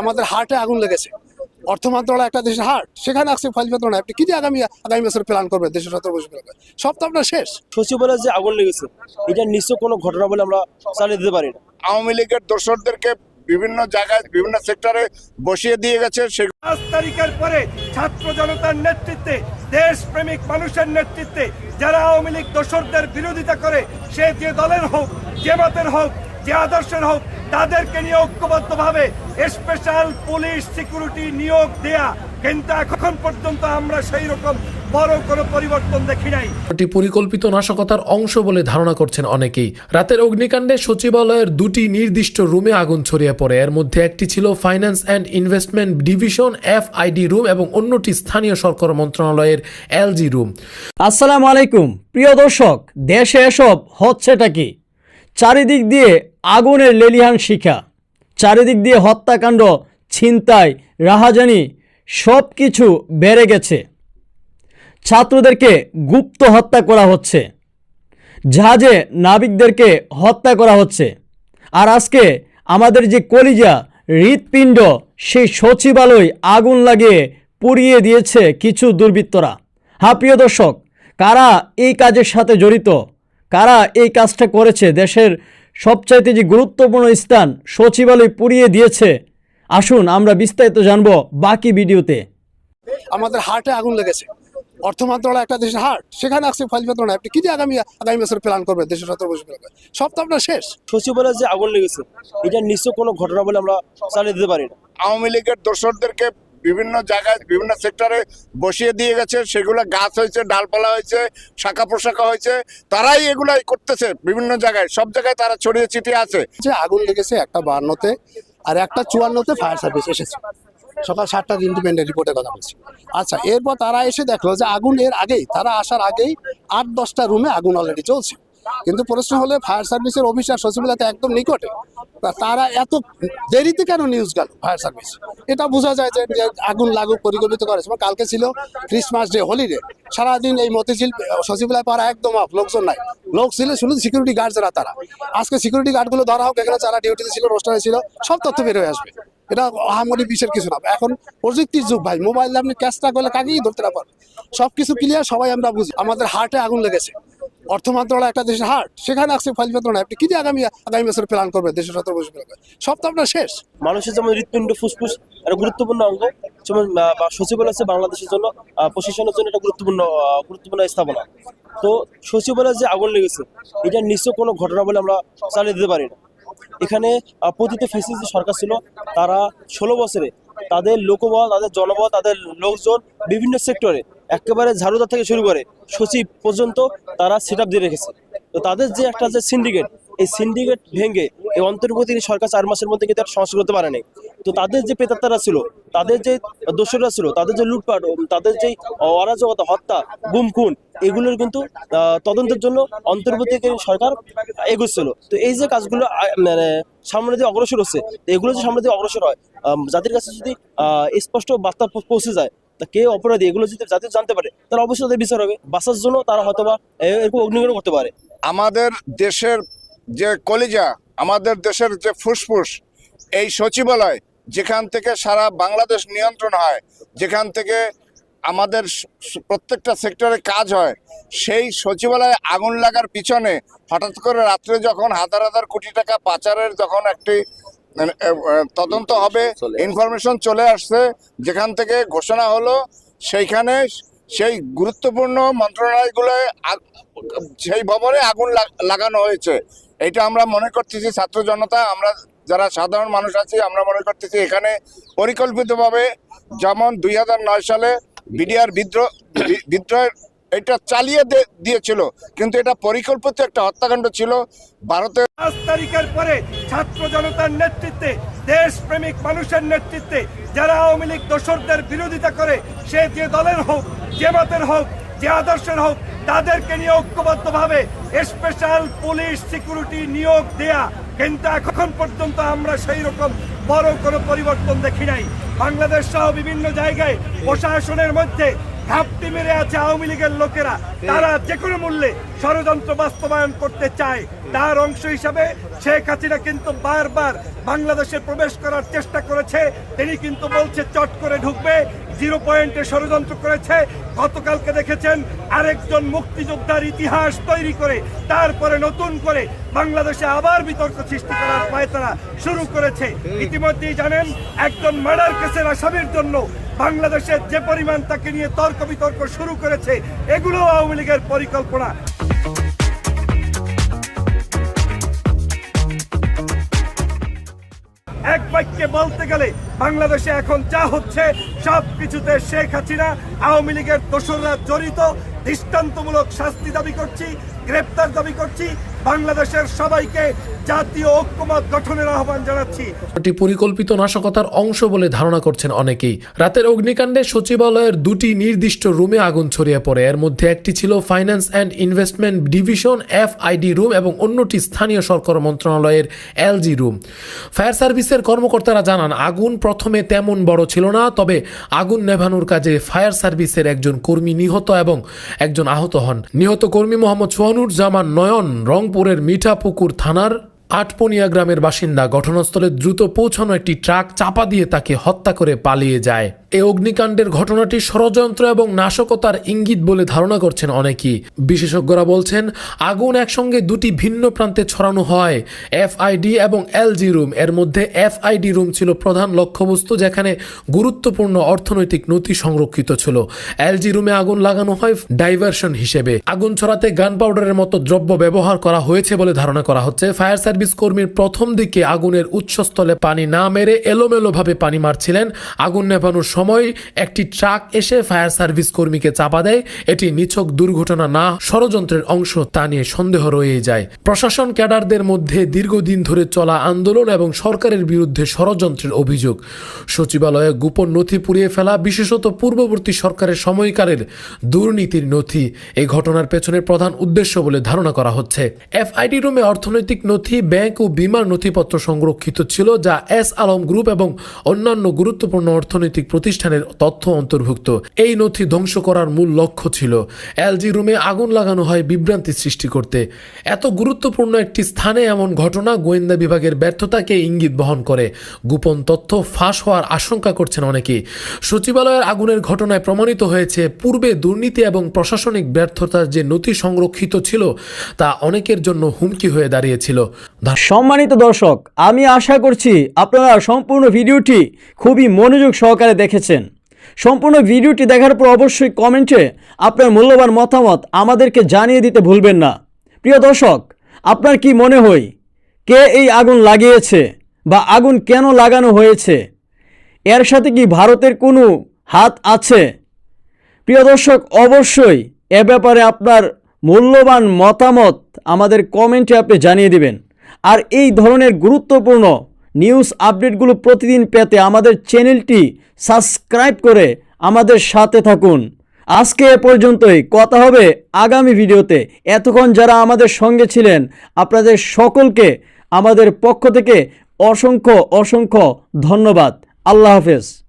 আমাদের হার্টে আগুন লেগেছে। অর্থ মন্ত্রণালয় একটা দেশের হার্ট সেখানে আসছে ফাইল নাই আপনি কি আগামী আগামী বছর প্ল্যান করবেন দেশের সতেরো বছর করবেন? সব তো আপনার শেষ। সচিবালয়ে যে আগুন লেগেছে এটা নিশ্চয় কোনো ঘটনা বলে আমরা চালিয়ে দিতে পারি না। আওয়ামী লীগের দোসরদেরকে বিভিন্ন জায়গায় বিভিন্ন সেক্টরে বসিয়ে দিয়ে গেছে সে পাঁচ তারিখের পরে ছাত্র জনতার নেতৃত্বে দেশপ্রেমিক মানুষের নেতৃত্বে যারা আওয়ামী লীগ দোসরদের বিরোধিতা করে সে যে দলের হোক যে মতের হোক যে আদর্শের হোক তাদেরকে নিয়ে ঐক্যবদ্ধভাবে স্পেশাল পুলিশ সিকিউরিটি নিয়োগ দেয়া কিন্তু এখন পর্যন্ত আমরা সেই রকম বড় কোনো পরিবর্তন দেখি নাই। এটি পরিকল্পিত নাশকতার অংশ বলে ধারণা করছেন অনেকেই। রাতের অগ্নিকাণ্ডে সচিবালয়ের দুটি নির্দিষ্ট রুমে আগুন ছড়িয়ে পড়ে। এর মধ্যে একটি ছিল finance and investment division FID room এবং অন্যটি স্থানীয় সরকার মন্ত্রণালয়ের এলজি রুম আসসালামু আলাইকুম। প্রিয় দর্শক দেশে এসব হচ্ছেটা কি? চারিদিক দিয়ে আগুনের লেলিহান শিখা। চারিদিক দিয়ে হত্যাকাণ্ড, ছিনতাই, রাহাজানি সব কিছু বেড়ে গেছে। ছাত্রদেরকে গুপ্ত হত্যা করা হচ্ছে। জাহাজে নাবিকদেরকে হত্যা করা হচ্ছে। আর আজকে আমাদের যে কলিজা, হৃৎপিণ্ড, সেই সচিবালয় আগুন লাগিয়ে পুড়িয়ে দিয়েছে কিছু দুর্বৃত্তরা। হ্যাঁ দর্শক, কারা এই কাজের সাথে জড়িত? কারা এই কাজটা করেছে? দেশের সবচাইতে যে গুরুত্বপূর্ণ স্থান সচিবালয় পুড়িয়ে দিয়েছে। আসুন আমরা বিস্তারিত জানব বাকি ভিডিওতে। আমাদের হার্টে আগুন লেগেছে। অর্থ মন্ত্রণালয় একটা দেশের হার্ট সেখানে আসছে ফাইল পত্র আপনি কি দিয়ে আগামী আগামী বছর প্ল্যান করবেন দেশের সতেরো বছর করবেন? সব তো আপনার শেষ। সচিবালয়ে যে আগুন লেগেছে এটা নিশ্চয় কোনো ঘটনা বলে আমরা চালিয়ে দিতে পারি না। আওয়ামী লীগের দোসরদেরকে বিভিন্ন জায়গায়, বিভিন্ন সেক্টরে বসিয়ে দিয়ে গেছে। সেগুলো গাছ হয়েছে, ডালপালা হয়েছে, শাখা প্রশাখা হয়েছে। তারাই এগুলাই করতেছে বিভিন্ন জায়গায়। সব জায়গায় তারা ছড়িয়ে ছিটিয়ে আছে। যে আগুন লেগেছে একটা বান্নতে আর একটা চুয়ান্নতে ফায়ার সার্ভিস এসেছে। সকাল সাতটার ইন্ডিপেন্ডেন্ট রিপোর্টের কথা বলছি। আচ্ছা এরপর তারা এসে দেখল যে আগুন এর আগেই, তারা আসার আগেই আট, দশটা রুমে আগুন অলরেডি চলছে কিন্তু প্রশ্ন হলে ফায়ার সার্ভিসের অফিসার সচিবালয়তে একদম নিকটে। তারা এত দেরিতে কেন নিউজ গেল ফায়ার সার্ভিস এটা বোঝা যায় যে আগুন লাগুক, পরিকল্পিত করেছে কালকে ছিল ক্রিসমাস ডে হোলিডে সারাদিন এই মতিঝিল সচিবালয় পাড়া একদম অফ লোকজন নাই। লোক ছিল, শুধু সিকিউরিটি গার্ড যারা, তারা। আজকে সিকিউরিটি গার্ডগুলো ধরা হোক, এখানে যারা ডিউটিতে ছিল রোস্টারে ছিল, সব তথ্য বের হয়ে আসবে। এটা আহামরি বিশের কিছু না। এখন প্রযুক্তির যুগ ভাই মোবাইল আপনি ক্যাশটা করলে কাকেই ধরতে না পারবেন সব কিছু ক্লিয়ার সবাই আমরা বুঝি। আমাদের হার্টে আগুন লেগেছে। অর্থ মন্ত্রণালয় একটা দেশের হার্ট সেখানে আসছে ফাইল নাই। আপনি কি দিয়ে আগামী আগামী বছর প্ল্যান করবেন দেশের সতেরো বছর করবেন? সব তো আপনার শেষ। মানুষের যেমন হৃৎপিণ্ড ফুসফুস একটা গুরুত্বপূর্ণ অঙ্গ, যেমন সচিবালয় আছে বাংলাদেশের জন্য প্রশাসনের জন্য একটা গুরুত্বপূর্ণ গুরুত্বপূর্ণ স্থাপনা। তো সচিবালয়ে যে আগুন লেগেছে, এটা নিশ্চয় কোনো ঘটনা বলে আমরা চালিয়ে দিতে পারি না। এখানে পতিত ফেসিস যে সরকার ছিল, তারা ষোলো বছরে তাদের লোকবল, তাদের জনবল, তাদের লোকজন বিভিন্ন সেক্টরে একেবারে ঝাড়ুদার থেকে শুরু করে সচিব পর্যন্ত তারা সেট দিয়ে রেখেছে। তো তাদের যে একটা যে সিন্ডিকেট এই সিন্ডিকেট ভেঙে এই অন্তর্বর্তী সরকার চার মাসের মধ্যে কিন্তু সংস্কার করতে পারেনি। তো তাদের যে পেতাত্তারা ছিল, তাদের যে দোষরা ছিল, তাদের যে লুটপাট তাদের যে অরাজকতা, হত্যা গুম খুন এগুলোর কিন্তু তদন্তের জন্য অন্তর্বর্তীকালীন সরকার এগোচ্ছিল। তো এই যে কাজগুলো মানে সামনে দিয়ে অগ্রসর হচ্ছে এগুলো যে সামনে দিয়ে অগ্রসর হয় জাতির কাছে যদি স্পষ্ট বার্তা পৌঁছে যায় তা কে অপরাধী, এগুলো যদি জাতি জানতে পারে, তাহলে অবশ্যই তাদের বিচার হবে। বাঁচার জন্য তারা হয়তোবা, এ- এরকম অগ্নিগ্রহণ করতে পারে। আমাদের দেশের যে কলিজা, আমাদের দেশের যে ফুসফুস, এই সচিবালয়, যেখান থেকে সারা বাংলাদেশ নিয়ন্ত্রণ হয়, যেখান থেকে আমাদের প্রত্যেকটা সেক্টরে কাজ হয়, সেই সচিবালয়ে আগুন লাগার পিছনে হঠাৎ করে রাত্রে যখন হাজার হাজার কোটি টাকা পাচারের যখন একটি তদন্ত হবে ইনফরমেশন চলে আসছে যেখান থেকে ঘোষণা হলো সেইখানে সেই গুরুত্বপূর্ণ মন্ত্রণালয়গুলোয় সেই ভবনে আগুন লাগানো হয়েছে। এটা আমরা মনে করতেছি ছাত্র জনতা আমরা যারা সাধারণ মানুষ আছি আমরা মনে করতেছি এখানে পরিকল্পিতভাবে যেমন দুই হাজার নয় সালে বিডিআর বিদ্রোহ বিদ্রোহের এটা চালিয়ে দিয়েছিল। কিন্তু এটা পরিকল্পিত একটা হত্যাকাণ্ড ছিল। ভারতের পাঁচ তারিখের পরে ছাত্র জনতার নেতৃত্বে, দেশপ্রেমিক মানুষের নেতৃত্বে, যারা আওয়ামী লীগ দোসরদের বিরোধিতা করে, সে যে দলের হোক, যে মতের হোক, যে আদর্শের হোক, তাদেরকে নিয়ে ঐক্যবদ্ধভাবে স্পেশাল পুলিশ সিকিউরিটি নিয়োগ দেয়া। কিন্তু এখন পর্যন্ত আমরা সেই রকম বড় কোনো পরিবর্তন দেখি নাই। বাংলাদেশ সহ বিভিন্ন জায়গায় প্রশাসনের মধ্যে ঘাপটি মেরে আছে আওয়ামী লীগের লোকেরা। তারা যে কোনো মূল্যে ষড়যন্ত্র বাস্তবায়ন করতে চায়। তার অংশ হিসাবে শেখ হাসিনা কিন্তু বারবার বাংলাদেশে প্রবেশ করার চেষ্টা করেছে। তিনি কিন্তু বলছে চট করে ঢুকবে। জিরো পয়েন্টে ষড়যন্ত্র করেছে। গতকালকে দেখেছেন আরেকজন মুক্তিযোদ্ধার ইতিহাস তৈরি করে তারপরে নতুন করে বাংলাদেশে আবার বিতর্ক সৃষ্টি করার পায়তারা শুরু করেছে। ইতিমধ্যেই জানেন একজন মার্ডার কেসের আসামির জন্য বাংলাদেশের যে পরিমাণ তাকে নিয়ে তর্ক বিতর্ক শুরু করেছে এগুলো আওয়ামী লীগের পরিকল্পনা। এক বাক্যে বলতে গেলে, বাংলাদেশে এখন যা হচ্ছে, সব কিছুতে শেখ হাসিনা, আওয়ামী লীগের দোসররা জড়িত। দৃষ্টান্তমূলক শাস্তি দাবি করছি, গ্রেপ্তার দাবি করছি বাংলাদেশের সবাইকে জাতীয় ঐক্যমত গঠনের আহ্বান জানাচ্ছি। এটি পরিকল্পিত নাশকতার অংশ বলে ধারণা করছেন অনেকেই। রাতের অগ্নিকাণ্ডে সচিবালয়ের দুটি নির্দিষ্ট রুমে আগুন ছড়িয়ে পড়ে। এর মধ্যে একটি ছিল finance and investment division FID room এবং অন্যটি স্থানীয় সরকার মন্ত্রণালয়ের এলজি রুম ফায়ার সার্ভিসের কর্মকর্তারা জানান, আগুন প্রথমে তেমন বড় ছিল না, তবে আগুন নেভানোর কাজে ফায়ার সার্ভিসের একজন কর্মী নিহত এবং একজন আহত হন। নিহত কর্মী মোহাম্মদ সোহানুর জামান নয়ন রংপুরের মিঠাপুকুর থানার আটপনিয়া গ্রামের বাসিন্দা ঘটনাস্থলে দ্রুত পৌঁছানো একটি ট্রাক চাপা দিয়ে তাকে হত্যা করে পালিয়ে যায়। এই অগ্নিকাণ্ডের ঘটনাটি ষড়যন্ত্র এবং নাশকতার ইঙ্গিত বলে ধারণা করছেন অনেকেই। বিশেষজ্ঞরা বলছেন, আগুন একসঙ্গে দুটি ভিন্ন প্রান্তে ছড়ানো হয়, এফআইডি এবং এলজি রুম। এর মধ্যে এফআইডি রুম ছিল প্রধান লক্ষ্যবস্তু যেখানে গুরুত্বপূর্ণ অর্থনৈতিক নথি সংরক্ষিত ছিল। এলজি রুমে আগুন লাগানো হয় ডাইভারশন হিসেবে। আগুন ছড়াতে গান পাউডারের মতো দ্রব্য ব্যবহার করা হয়েছে বলে ধারণা করা হচ্ছে। ফায়ার সার্ভিস কর্মীর প্রথম দিকে আগুনের উৎসস্থলে পানি না মেরে এলোমেলোভাবে পানি মারছিলেন। আগুন নেভানোর সময় একটি ট্রাক এসে ফায়ার সার্ভিস কর্মীকে চাপা দেয়। এটি নিছক দুর্ঘটনা না, ষড়যন্ত্রের অংশ, তা নিয়ে সন্দেহ রয়ে যায়। প্রশাসন ক্যাডারদের মধ্যে দীর্ঘদিন ধরে চলা আন্দোলন এবং সরকারের বিরুদ্ধে ষড়যন্ত্রের অভিযোগ। সচিবালয়ে গোপন নথি পুড়িয়ে ফেলা, বিশেষত পূর্ববর্তী সরকারের সময়কালের দুর্নীতির নথি এই ঘটনার পেছনের প্রধান উদ্দেশ্য বলে ধারণা করা হচ্ছে। এফআইডি রুমে অর্থনৈতিক নথি, ব্যাংক ও বিমার নথিপত্র সংরক্ষিত ছিল, যা এস আলম গ্রুপ এবং অন্যান্য গুরুত্বপূর্ণ অর্থনৈতিক প্রতিষ্ঠানের তথ্য অন্তর্ভুক্ত। এই নথি ধ্বংস করার মূল লক্ষ্য ছিল এলজি রুমে আগুন লাগানো হয় বিভ্রান্তি সৃষ্টি করতে। এত গুরুত্বপূর্ণ একটি স্থানে এমন ঘটনা গোয়েন্দা বিভাগের ব্যর্থতাকে ইঙ্গিত বহন করে। গোপন তথ্য ফাঁস হওয়ার আশঙ্কা করছেন অনেকেই। সচিবালয়ের আগুনের ঘটনায় প্রমাণিত হয়েছে পূর্বে দুর্নীতি এবং প্রশাসনিক ব্যর্থতার যে নথি সংরক্ষিত ছিল, তা অনেকের জন্য হুমকি হয়ে দাঁড়িয়েছিল। সম্মানিত দর্শক, আমি আশা করছি আপনারা সম্পূর্ণ ভিডিওটি খুবই মনোযোগ সহকারে দেখেছেন। সম্পূর্ণ ভিডিওটি দেখার পর অবশ্যই কমেন্টে আপনার মূল্যবান মতামত আমাদেরকে জানিয়ে দিতে ভুলবেন না। প্রিয় দর্শক, আপনার কি মনে হয়, কে এই আগুন লাগিয়েছে বা আগুন কেন লাগানো হয়েছে? এর সাথে কি ভারতের কোনো হাত আছে? প্রিয় দর্শক, অবশ্যই এ ব্যাপারে আপনার মূল্যবান মতামত আমাদের কমেন্টে আপনি জানিয়ে দিবেন। আর এই ধরনের গুরুত্বপূর্ণ নিউজ আপডেটগুলো প্রতিদিন পেতে আমাদের চ্যানেলটি সাবস্ক্রাইব করে আমাদের সাথে থাকুন। আজকে এ পর্যন্তই। কথা হবে আগামী ভিডিওতে। এতক্ষণ যারা আমাদের সঙ্গে ছিলেন, আপনাদের সকলকে আমাদের পক্ষ থেকে অসংখ্য অসংখ্য ধন্যবাদ। আল্লাহ হাফেজ।